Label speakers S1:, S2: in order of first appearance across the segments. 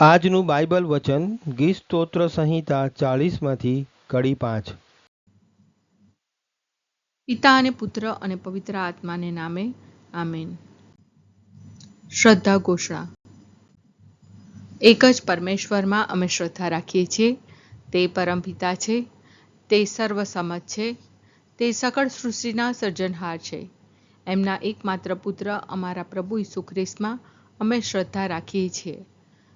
S1: આજનું બાઇબલ વચન ગીત સ્તોત્ર સંહિતા ચાલીસમાંથી કડી પાંચ.
S2: પિતા અને પુત્ર અને પવિત્ર આત્માને નામે, આમેન. શ્રદ્ધા ઘોષણા. એક જ પરમેશ્વરમાં અમે શ્રદ્ધા રાખીએ છીએ, તે પરમપિતા છે, તે સર્વસમત છે, તે સકળ સૃષ્ટિના સર્જનહાર છે. એમના એકમાત્ર પુત્ર અમારા પ્રભુ ઈસુ ખ્રિસ્તમાં અમે શ્રદ્ધા રાખીએ છીએ.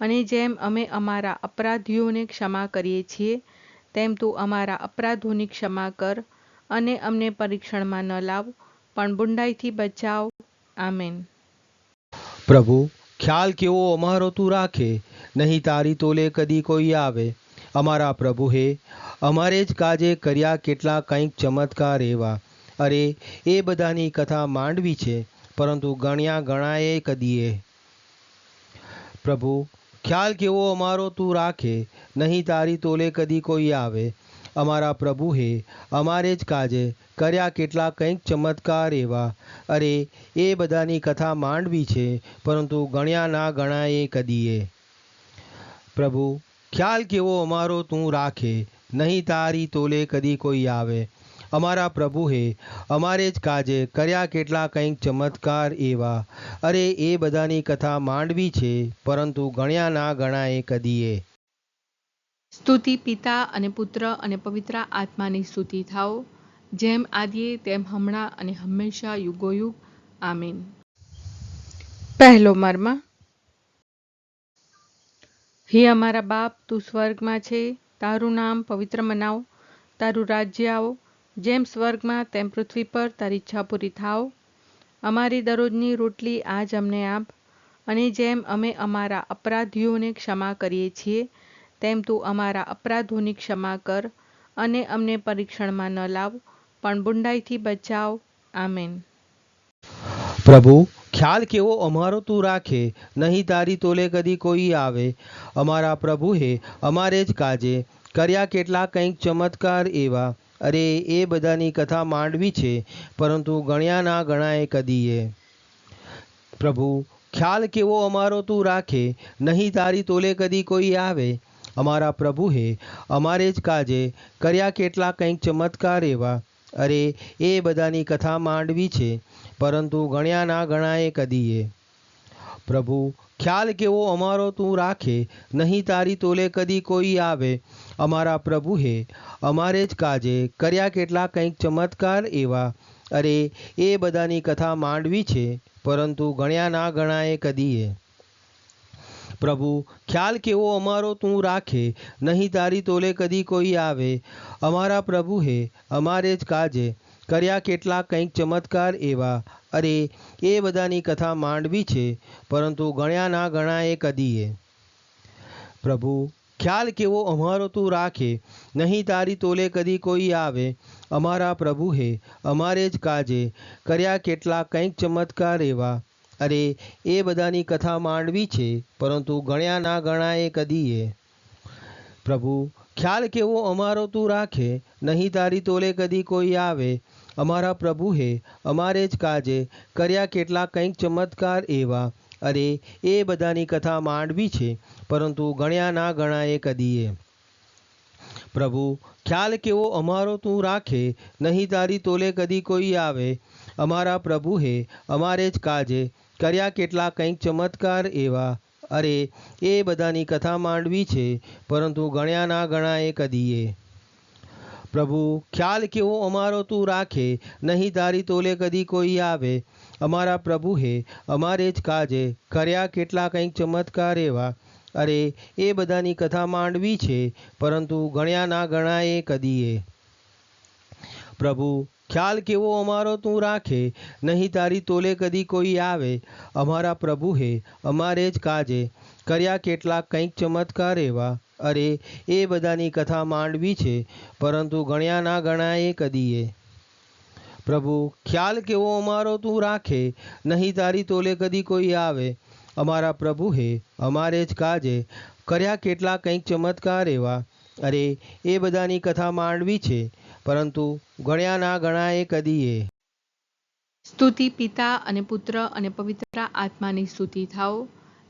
S2: અને જેમ અમે અમારા અપરાધીઓને ક્ષમા કરીએ છીએ, તેમ તું અમારા અપરાધોની ક્ષમા કર અને અમને પરીક્ષણમાં ન લાવ, પણ બુંડાઈથી બચાવ. આમેન.
S1: પ્રભુ, ખ્યાલ કેવો અમારો તું રાખે? નહીં તારી તોલે કદી કોઈ આવે. અમારા પ્રભુ હે, અમારે જ કાજે કર્યા કેટલા કંઈક ચમત્કાર એવા. અરે, એ બધાની કથા માંડવી છે, પરંતુ ગણ્યા ગણાએ કદીએ. પ્રભુ ખ્યાલ કેવો અમારો તું રાખે? નહીં તારી તોલે કદી કોઈ આવે. અમારા પ્રભુ હે, અમારે જ કાજે, કર્યા કેટલા કંઈક ચમત્કાર એવા. અરે, એ બધાની કથા માંડવી છે, પરંતુ ગણ્યા ના ગણાએ કદીએ. પ્રભુ, ખ્યાલ કેવો અમારો તું રાખે? નહીં તારી તોલે કદી કોઈ આવે. અમારા પ્રભુએ અમારે જ કાજે કર્યા કેટલા કંઈક ચમત્કાર એવા. અરે, એ બધાની કથા માંડવી છે, પરંતુ ગણ્યા ના ગણાએ કદીએ.
S2: સ્તુતિ પિતા અને પુત્ર અને પવિત્ર આત્માની સ્તુતિ થાઓ, જેમ આદિએ તેમ હમણાં અને હંમેશા યુગોયુગ. આમીન. પહેલો મર્મ. હે અમારા બાપ, તું સ્વર્ગમાં છે, તારું નામ પવિત્ર મનાવ, તારું રાજ્ય આવો જેમ સ્વર્ગમાં તેમ પૃથ્વી પર તારી ઈચ્છા પૂરી થાવ અમારી દરરોજની રોટલી આજ અમને આપ. અને જેમ અમે અમારા અપરાધીઓને ક્ષમા કરીએ છીએ, તેમ તું અમારા અપરાધોની ક્ષમા કર અને અમને પરીક્ષણમાં ન લાવ, પણ બુંડાઈથી બચાવ. આમેન.
S1: પ્રભુ, ખ્યાલ કેવો અમારો તું રાખે, નહીં તારી તોલે કદી કોઈ આવે. અમારા પ્રભુએ અમારે જ કાજે કર્યા કેટલા કંઈક ચમત્કાર એવા. અરે, એ બધાની કથા માંડવી છે, પરંતુ ગણ્યા ના ગણાય કદીએ. પ્રભુ, ખ્યાલ કેવો અમારો તું રાખે? નહીં તારી તોલે કદી કોઈ આવે? અમારા પ્રભુએ અમારે જ કાજે કર્યા કેટલા કંઈક ચમત્કાર એવા. અરે, એ બધાની કથા માંડવી છે, પરંતુ ગણ્યા ના ગણાય કદીએ. પ્રભુ, ખ્યાલ કેવો અમારો તું રાખે, નહીં તારી તોલે કદી કોઈ આવે. અમારા પ્રભુ હે અમારે જ કાજે કર્યા કેટલા કંઈક ચમત્કાર એવા. અરે, એ બધાની કથા માંડવી છે, પરંતુ ગણ્યા ના ગણાય કદીએ. પ્રભુ, ખ્યાલ કેવો અમારો તું રાખે, નહીં તારી તોલે કદી કોઈ આવે. અમારા પ્રભુ હે અમારે જ કાજે કર્યા કેટલા કંઈક ચમત્કાર એવા. અરે, એ બધાની કથા માંડવી છે, પરંતુ ગણ્યા ના ગણાએ કદીએ. પ્રભુ, ખ્યાલ કેવો અમારો તું રાખે. નહીં તારી તોલે કદી કોઈ આવે. અમારા પ્રભુ હે, અમારે જ કાજે. કર્યા કેટલા કંઈક ચમત્કાર એવા. અરે, એ બધાની કથા માંડવી છે, પરંતુ ગણ્યા ના ગણાએ કદીએ. પ્રભુ, ખ્યાલ કેવો અમારો તું રાખે. નહીં તારી તોલે કદી કોઈ આવે. અમારા પ્રભુ હે, અમારે જ કાજે કર્યા કેટલા કંઈક ચમત્કાર એવા. અરે, એ બધાની કથા માંડવી છે, પરંતુ ગણ્યા ના ગણાએ કદીએ. પ્રભુ, ખ્યાલ કેવો અમારો તું રાખે, નહીં તારી તોલે કદી કોઈ આવે. અમારા પ્રભુ હે, અમારે જ કાજે કર્યા કેટલા કંઈક ચમત્કાર એવા. અરે, એ બધાની કથા માંડવી છે, પરંતુ ગણ્યા ના ગણાએ કદીએ. પ્રભુ, ખ્યાલ કેવો અમારો તું રાખે? નહીં તારી તોલે કદી કોઈ આવે. અમારા પ્રભુ હે, અમારે જ કાજે. કર્યા કેટલા કંઈક ચમત્કાર એવા. અરે, એ બધાની કથા માંડવી છે, પરંતુ ગણ્યા ના ગણાય કદીએ પ્રભુ, ખ્યાલ કેવો અમારો તું રાખે? નહીં તારી તોલે કદી કોઈ આવે. અમારા પ્રભુ હે, અમારે જ કાજે. કર્યા કેટલા કંઈક ચમત્કાર એવા. અરે, એ બધાની કથા માંડવી છે, પરંતુ ગણ્યા ના ગણાય કદીએ. પ્રભુ, ખ્યાલ કેવો અમારો તું રાખે, નહીં તારી તોલે કદી કોઈ આવે. અમારા પ્રભુએ અમારે જ કાજે, કર્યા કેટલા કંઈક ચમત્કાર એવા. અરે, એ બધાની કથા માંડવી છે, પરંતુ ગણ્યા ના ગણાય કદીએ.
S2: સ્તુતિ પિતા અને પુત્ર અને પવિત્ર આત્માની સ્તુતિ થાઓ.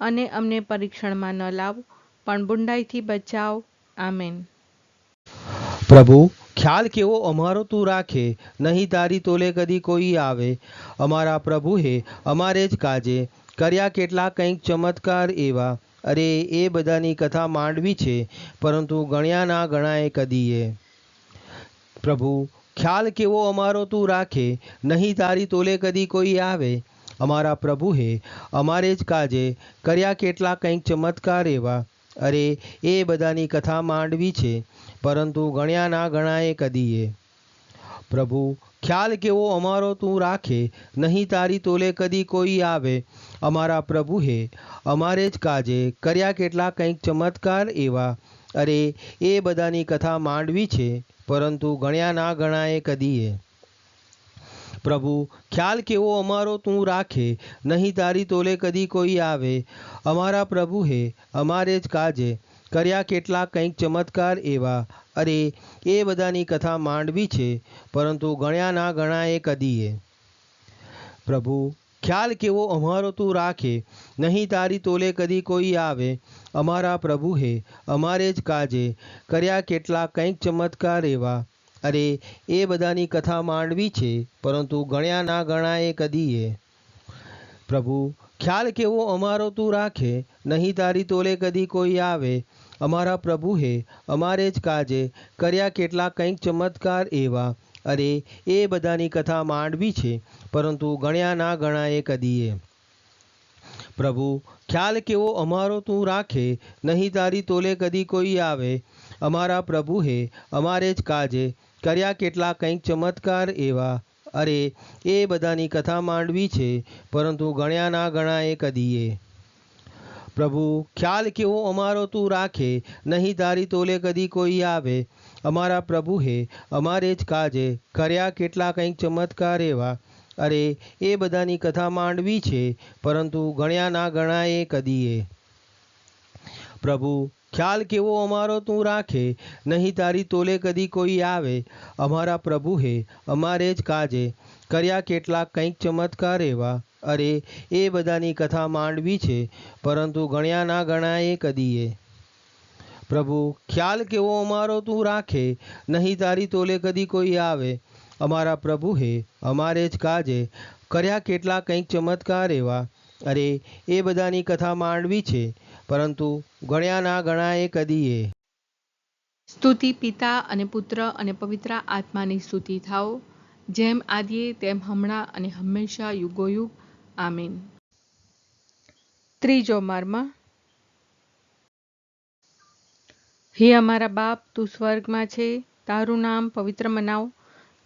S2: અને અમને પરીક્ષણમાં ન લાવ, પણ બુંડાઈથી બચાવ. આમેન.
S1: પ્રભુ, ખ્યાલ કેવો અમારો તું રાખે, નહીં તારી તોલે કદી કોઈ આવે. અમારા પ્રભુએ અમારે જ કાજે, કર્યા કેટલા કંઈક ચમત્કાર એવા. અરે, એ બધાની કથા માંડવી છે, પરંતુ ગણ્યા ના ગણાય કદીએ. પ્રભુ, ખ્યાલ કેવો અમારો તું રાખે, નહીં તારી તોલે કદી કોઈ આવે. અમારા પ્રભુએ અમારે જ કાજે કર્યા કેટલા કંઈક ચમત્કાર એવા. અરે, એ બધાની કથા માંડવી છે, પરંતુ ગણ્યા ના ગણાય કદીએ. પ્રભુ, ખ્યાલ કેવો અમારો તું રાખે, નહીં તારી તોલે કદી કોઈ આવે. અમારા પ્રભુએ અમારે જ કાજે કર્યા કેટલા કંઈક ચમત્કાર એવા. અરે, એ બધાની કથા માંડવી છે, પરંતુ ગણ્યા ના ગણાય કદીએ. પ્રભુ, ખ્યાલ કેવો અમારો તું રાખે? નહીં તારી તોલે કદી કોઈ આવે. અમારા પ્રભુ હે, અમારે જ કાજે. કર્યા કેટલા કંઈક ચમત્કાર એવા. અરે, એ બધાની કથા માંડવી છે, પરંતુ ગણ્યા ના ગણાય કદીએ. પ્રભુ, ખ્યાલ કેવો અમારો તું રાખે? નહીં તારી તોલે કદી કોઈ આવે. અમારા પ્રભુ હે, અમારે જ કાજે. કર્યા કેટલા કંઈક ચમત્કાર એવા. અરે, એ બધાની કથા માંડવી છે, પરંતુ ગણ્યા ના ગણાય કદીએ. પ્રભુ, ખ્યાલ કેવો અમારો તું રાખે? નહીં તારી તોલે કદી કોઈ આવે. અમારા પ્રભુએ અમારે જ કાજે, કર્યા કેટલા કંઈક ચમત્કાર એવા. અરે, એ બધાની કથા માંડવી છે, પરંતુ ગણ્યા ના ગણાય કદીએ. પ્રભુ, ખ્યાલ કેવો અમારો તું રાખે? નહીં તારી તોલે કદી કોઈ આવે. અમારા પ્રભુએ અમારે જ કાજે કર્યા કેટલા કંઈક ચમત્કાર એવા. અરે, એ બધાની કથા માંડવી છે, પરંતુ ગણ્યા ના ગણાય કદીએ. પ્રભુ, ખ્યાલ કેવો અમારો તું રાખે, નહીં તારી તોલે કદી કોઈ આવે. અમારા પ્રભુ હે, અમારે જ કાજે, કર્યા કેટલા કંઈક ચમત્કાર એવા. અરે, એ બધાની કથા માંડવી છે, પરંતુ ગણ્યા ના ગણાય કદીએ. પ્રભુ ખ્યાલ કેવો અમારો તું રાખે? નહીં તારી તોલે કદી કોઈ આવે. અમારા પ્રભુએ અમારે જ કાજે. કર્યા કેટલા કંઈક ચમત્કાર એવા. અરે, એ બધાની કથા માંડવી છે, પરંતુ ગણ્યા ના ગણાય કદીએ. પ્રભુ, ખ્યાલ કેવો અમારો તું રાખે? નહીં તારી તોલે કદી કોઈ આવે. અમારા પ્રભુએ અમારે જ કાજે. કર્યા કેટલા કંઈક ચમત્કાર એવા. અરે, એ બધાની કથા માંડવી છે. પરંતુ ગણ્યા ના ગણાય કદીએ.
S2: સ્તુતિ પિતા અને પુત્ર અને પવિત્ર આત્માની સ્તુતિ થાઓ, જેમ આદિએ તેમ હમણાં અને હંમેશા યુગોયુગ. આમીન. ત્રીજો મર્મ. હે અમારા બાપ, તું સ્વર્ગમાં છે, તારું નામ પવિત્ર મનાવ,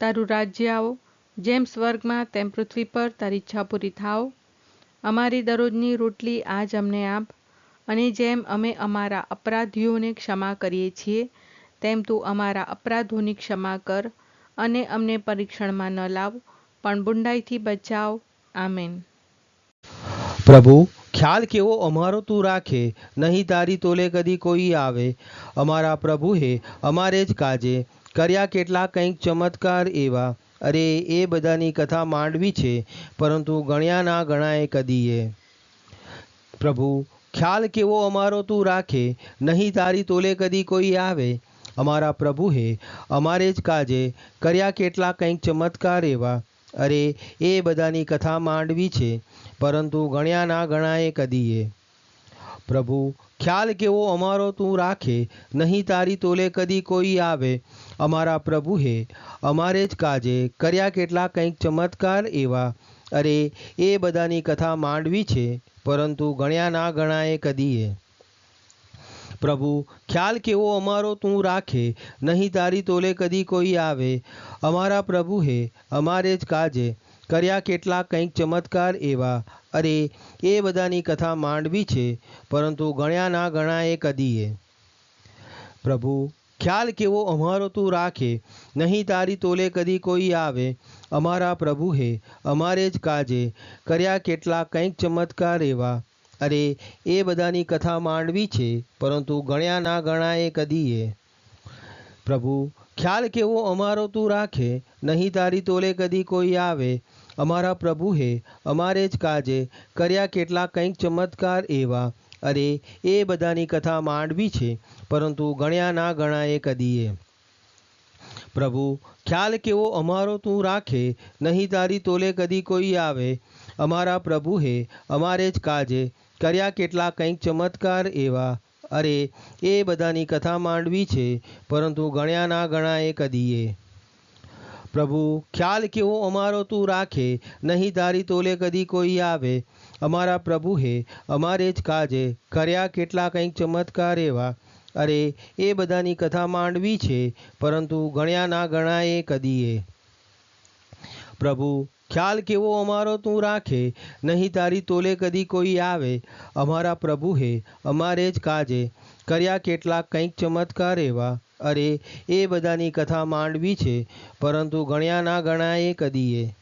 S2: તારું રાજ્ય આવો, જેમ સ્વર્ગમાં તેમ પૃથ્વી પર તારી ઈચ્છા પૂરી થાવ અમારી દરરોજની રોટલી આજ અમને આપ અને જેમ અમે અમારા અપરાધીઓને ક્ષમા કરીએ છીએ, તેમ તું અમારા અપરાધોની ક્ષમા કર અને અમને પરીક્ષણમાં ન લાવ, પણ બુંડાઈથી બચાવ. આમેન.
S1: પ્રભુ, ખ્યાલ કેવો અમારો તું રાખે, નહીં તારી તોલે કદી કોઈ આવે. અમારા પ્રભુએ અમારે જ કાજે, કર્યા કેટલા કંઈક ચમત્કાર એવા. અરે, એ બધાની કથા માંડવી છે, પરંતુ ગણ્યા ના ગણાય કદીએ. પ્રભુ ખ્યાલ કેવો અમારો તું રાખે, નહીં તારી તોલે કદી કોઈ આવે. અમારા પ્રભુએ અમારે જ કાજે કર્યા કેટલા કંઈક ચમત્કાર એવા. અરે, એ બધાની કથા માંડવી છે, પરંતુ ગણ્યા ના ગણાય કદીએ. પ્રભુ, ખ્યાલ કેવો અમારો તું રાખે, નહીં તારી તોલે કદી કોઈ આવે. અમારા પ્રભુએ અમારે જ કાજે કર્યા કેટલા કંઈક ચમત્કાર એવા. અરે, એ બધાની કથા માંડવી છે, પરંતુ ગણ્યા ના ગણાય કદીએ. પ્રભુ, ખ્યાલ કેવો અમારો તું રાખે, નહીં તારી તોલે કદી કોઈ આવે. અમારા પ્રભુએ અમારે જ કાજે, કર્યા કેટલા કંઈક ચમત્કાર એવા. અરે, એ બધાની કથા માંડવી છે, પરંતુ ગણ્યા ના ગણાય કદીએ. પ્રભુ, ખ્યાલ કેવો અમારો તું રાખે, નહીં તારી તોલે કદી કોઈ આવે. અમારા પ્રભુએ અમારે જ કાજે. કર્યા કેટલા કંઈક ચમત્કાર એવા. અરે, એ બધાની કથા માંડવી છે, પરંતુ ગણ્યા ના ગણાય કદીએ. પ્રભુ, ખ્યાલ કેવો અમારો તું રાખે? નહીં તારી તોલે કદી કોઈ આવે. અમારા પ્રભુએ અમારે જ કાજે. કર્યા કેટલા કંઈક ચમત્કાર એવા. અરે, એ બધાની કથા માંડવી છે, પરંતુ ગણ્યા ના ગણાય કદીએ. પ્રભુ, ખ્યાલ કેવો અમારો તું રાખે, નહીં તારી તોલે કદી કોઈ આવે. અમારા પ્રભુ હે, અમારે જ કાજે, કર્યા કેટલા કંઈક ચમત્કાર એવા. અરે, એ બધાની કથા માંડવી છે, પરંતુ ગણ્યા ના ગણાય કદીએ. પ્રભુ, ખ્યાલ કેવો અમારો તું રાખે, નહીં તારી તોલે કદી કોઈ આવે. અમારા પ્રભુ હે, અમારે જ કાજે, કર્યા કેટલા કંઈક ચમત્કાર એવા. અરે, એ બધાની કથા માંડવી છે, પરંતુ ગણ્યા ના ગણાય કદીએ. પ્રભુ, ખ્યાલ કેવો અમારો તું રાખે, નહીં તારી તોલે કદી કોઈ આવે. અમારા પ્રભુએ અમારે જ કાજે, કર્યા કેટલાક કંઈક ચમત્કાર એવા. અરે, એ બધાની કથા માંડવી છે, પરંતુ ગણ્યા ના ગણાય કદીએ.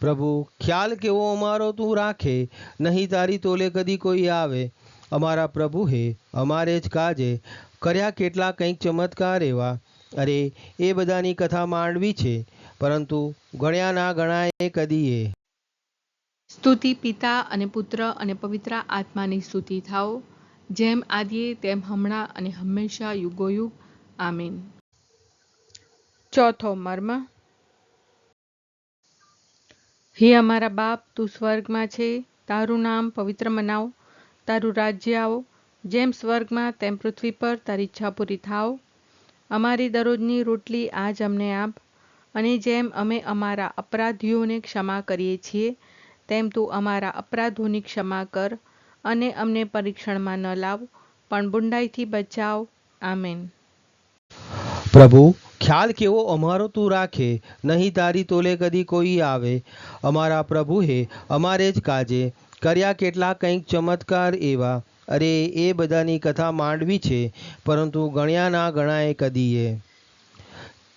S1: પ્રભુ, ખ્યાલ કેવો અમારો તું રાખે, નહીં તારી તોલે કદી કોઈ આવે. અમારા પ્રભુએ અમારે જ કાજે. કર્યા કેટલા કંઈક ચમત્કાર એવા. અરે, એ બધાની કથા માંડવી છે, પરંતુ ગણ્યા ના ગણાય કદીએ.
S2: સ્તુતિ પિતા અને પુત્ર અને પવિત્ર આત્માની સ્તુતિ થાઓ, જેમ આદિએ તેમ હમણાં અને હંમેશા યુગોયુગ. આમીન. ચોથો મર્મ. હે અમારા બાપ, તું સ્વર્ગમાં છે, તારું નામ પવિત્ર મનાવ. તારું રાજ્ય આવો. જેમ સ્વર્ગમાં તેમ પૃથ્વી પર તારી ઈચ્છા પૂરી થાવ અમારી દરરોજની રોટલી આજ અમને આપ. અને જેમ અમે અમારા અપરાધીઓને ક્ષમા કરીએ છીએ, તેમ તું અમારા અપરાધોની ક્ષમા કર અને અમને પરીક્ષણમાં ન લાવ, પણ બુંડાઈથી બચાવ. આમેન.
S1: પ્રભુ, ખ્યાલ કેવો અમારો તું રાખે? નહીં તારી તોલે કદી કોઈ આવે. અમારા પ્રભુએ અમારે જ કાજે. કર્યા કેટલા કંઈક ચમત્કાર એવા. અરે, એ બધાની કથા માંડવી છે, પરંતુ ગણ્યા ના ગણાય કદીએ.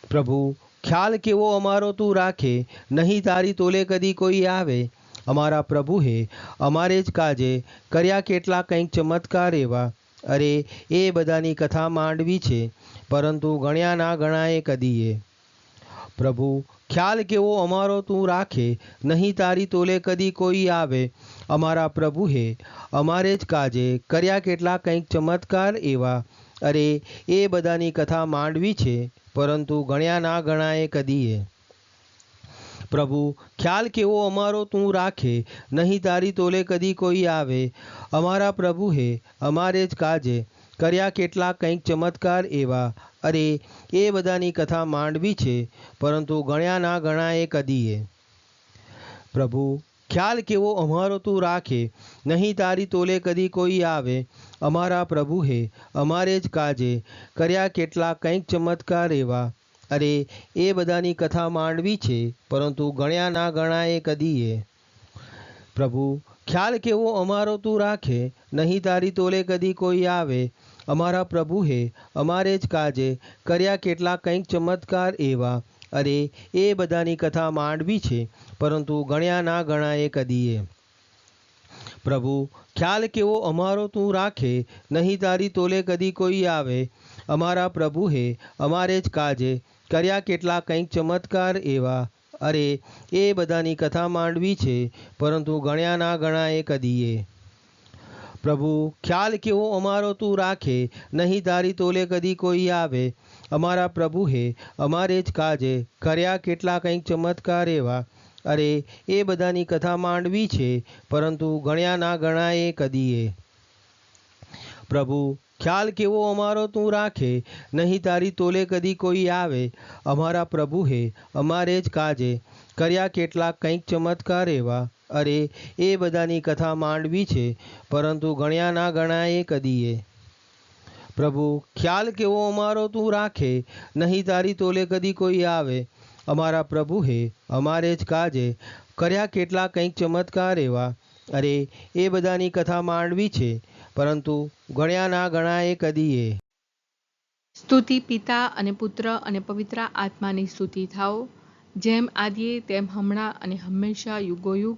S1: પ્રભુ, ખ્યાલ કેવો અમારો તું રાખે? નહીં તારી તોલે કદી કોઈ આવે? અમારા પ્રભુએ અમારે જ કાજે કર્યા કેટલા કંઈક ચમત્કાર એવા. અરે, એ બધાની કથા માંડવી છે, પરંતુ ગણ્યા ના ગણાય કદીએ. પ્રભુ ખ્યાલ કેવો અમારો તું રાખે, નહીં તારી તોલે કદી કોઈ આવે. અમારા પ્રભુએ અમારે જ કાજે, કર્યા કેટલા કંઈક ચમત્કાર એવા. અરે, એ બધાની કથા માંડવી છે, પરંતુ ગણ્યા ના ગણાય કદીએ. પ્રભુ, ખ્યાલ કેવો અમારો તું રાખે, નહીં તારી તોલે કદી કોઈ આવે. અમારા પ્રભુએ અમારે જ કાજે, કર્યા કેટલા કંઈક ચમત્કાર એવા. અરે, એ બધાની કથા માંડવી છે, પરંતુ ગણ્યા ના ગણાય કદીએ. પ્રભુ, ખ્યાલ કેવો અમારો તું રાખે, નહીં તારી તોલે કદી કોઈ આવે. અમારા પ્રભુ હે, અમારે જ કાજે, કર્યા કેટલા કંઈક ચમત્કાર એવા. અરે, એ બધાની કથા માંડવી છે, પરંતુ ગણ્યા ના ગણાય કદીએ. પ્રભુ, ખ્યાલ કેવો અમારો તું રાખે, નહીં તારી તોલે કદી કોઈ આવે. અમારા પ્રભુએ અમારે જ કાજે કર્યા કેટલા કંઈક ચમત્કાર એવા. અરે, એ બધાની કથા માંડવી છે, પરંતુ ગણ્યા ના ગણાય કદીએ. પ્રભુ, ખ્યાલ કેવો અમારો તું રાખે, નહીં તારી તોલે કદી કોઈ આવે. અમારા પ્રભુએ અમારે જ કાજે કર્યા કેટલા કંઈક ચમત્કાર એવા. અરે, એ બધાની કથા માંડવી છે, પરંતુ ગણ્યા ના ગણાય કદીએ. પ્રભુ, ખ્યાલ કેવો અમારો તું રાખે? નહીં તારી તોલે કદી કોઈ આવે. અમારા પ્રભુએ અમારે જ કાજે. કર્યા કેટલા કંઈક ચમત્કાર એવા. અરે, એ બધાની કથા માંડવી છે, પરંતુ ગણ્યા ના ગણાય કદીએ. પ્રભુ, ખ્યાલ કેવો અમારો તું રાખે? નહીં તારી તોલે કદી કોઈ આવે. અમારા પ્રભુએ અમારે જ કાજે. કર્યા કેટલા કંઈક ચમત્કાર એવા. અરે, એ બધાની કથા માંડવી છે, પરંતુ ગણ્યા ના ગણાય કદીએ. પ્રભુ, ખ્યાલ કેવો અમારો તું રાખે, નહીં તારી તોલે કદી કોઈ આવે. અમારા પ્રભુએ અમારે જ કાજે, કર્યા કેટલા કંઈક ચમત્કાર એવા. અરે, એ બધાની કથા માંડવી છે, પરંતુ ગણ્યા ના ગણાય કદીએ.
S2: સ્તુતિ પિતા અને પુત્ર અને પવિત્ર આત્માની સ્તુતિ થાઓ. જેમ આદિએ, તેમ હમણાં અને હંમેશા યુગોયુગ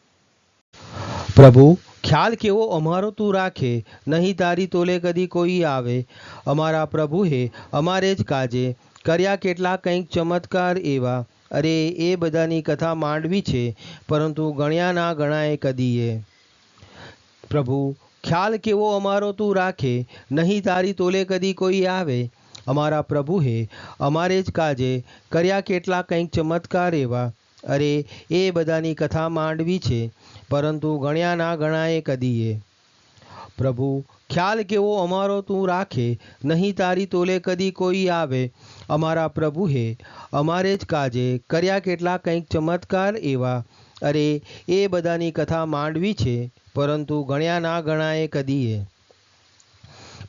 S1: પ્રભુ, ખ્યાલ કેવો અમારો તું રાખે? નહીં તારી તોલે કદી કોઈ આવે. અમારા પ્રભુએ અમારે જ કાજે. કર્યા કેટલા કંઈક ચમત્કાર એવા. અરે, એ બધાની કથા માંડવી છે, પરંતુ ગણ્યા ના ગણાય કદીએ. પ્રભુ, ખ્યાલ કેવો અમારો તું રાખે? નહીં તારી તોલે કદી કોઈ આવે. અમારા પ્રભુએ અમારે જ કાજે. કર્યા કેટલા કંઈક ચમત્કાર એવા. અરે, એ બધાની કથા માંડવી છે, પરંતુ ગણ્યા ના ગણાય કદીએ. પ્રભુ, ખ્યાલ કેવો અમારો તું રાખે, નહીં તારી તોલે કદી કોઈ આવે. અમારા પ્રભુએ અમારે જ કાજે કર્યા કેટલા કંઈક ચમત્કાર એવા. અરે, એ બધાની કથા માંડવી છે, પરંતુ ગણ્યા ના ગણાય કદીએ.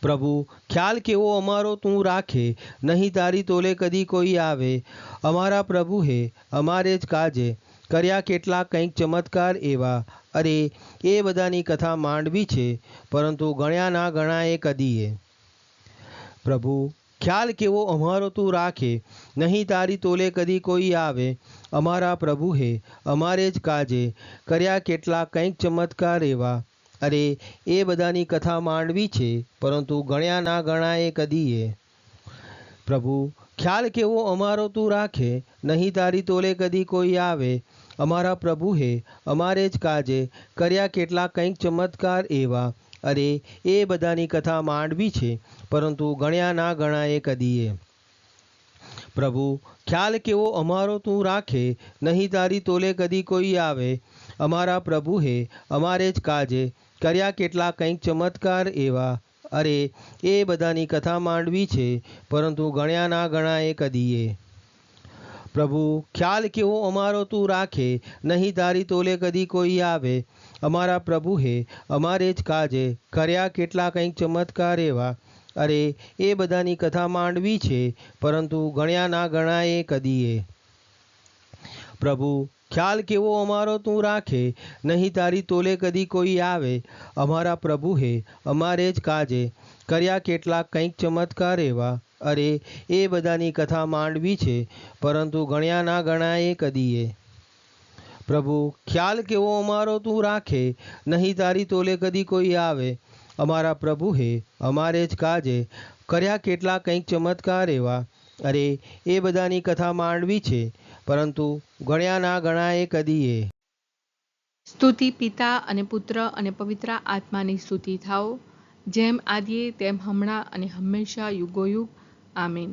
S1: પ્રભુ, ખ્યાલ કેવો અમારો તું રાખે, નહીં તારી તોલે કદી કોઈ આવે. અમારા પ્રભુ હે, અમારે જ કાજે, કર્યા કેટલા કંઈક ચમત્કાર એવા. અરે, એ બધાની કથા માંડવી છે, પરંતુ ગણ્યા ના ગણાએ કદીએ. પ્રભુ, ખ્યાલ કેવો અમારો તું રાખે, નહીં તારી તોલે કદી કોઈ આવે. અમારા પ્રભુ હે, અમારે જ કાજે, કર્યા કેટલા કંઈક ચમત્કાર એવા. અરે, એ બધાની કથા માંડવી છે, પરંતુ ગણ્યા ના ગણાય કદીએ. પ્રભુ, ખ્યાલ કેવો અમારો તું રાખે, નહીં તારી તોલે કદી કોઈ આવે. અમારા પ્રભુએ અમારે જ કાજે, કર્યા કેટલા કંઈક ચમત્કાર એવા. અરે, એ બધાની કથા માંડવી છે, પરંતુ ગણ્યા ના ગણાય કદીએ. પ્રભુ, ખ્યાલ કેવો અમારો તું રાખે, નહીં તારી તોલે કદી કોઈ આવે. અમારા પ્રભુએ અમારે જ કાજે કર્યા કેટલા કંઈક ચમત્કાર એવા. અરે, એ બધાની કથા માંડવી છે, પરંતુ ગણ્યા ના ગણાય કદીએ. પ્રભુ, ખ્યાલ કેવો અમારો તું રાખે, નહીં તારી તોલે કદી કોઈ આવે. અમારા પ્રભુ હે, અમારે જ કાજે, કર્યા કેટલા કંઈક ચમત્કાર એવા. અરે, એ બધાની કથા માંડવી છે, પરંતુ ગણ્યા ના ગણાય કદીએ. પ્રભુ ખ્યાલ કેવો અમારો તું રાખે? નહીં તારી તોલે કદી કોઈ આવે. અમારા પ્રભુએ અમારે જ કાજે. કર્યા કેટલા કંઈક ચમત્કાર એવા. અરે, એ બધાની કથા માંડવી છે, પરંતુ ગણ્યા ના ગણાય કદીએ. પ્રભુ, ખ્યાલ કેવો અમારો તું રાખે? નહીં તારી તોલે કદી કોઈ આવે. અમારા પ્રભુએ અમારે જ કાજે. કર્યા કેટલા કંઈક ચમત્કાર એવા. અરે, એ બધાની કથા માંડવી છે. પરંતુ ગણ્યા ના ગણાય કદીએ.
S2: સ્તુતિ પિતા અને પુત્ર અને પવિત્ર આત્માની સ્તુતિ થાઓ. જેમ આદિએ, તેમ હમણાં અને હંમેશા યુગોયુગ. આમીન.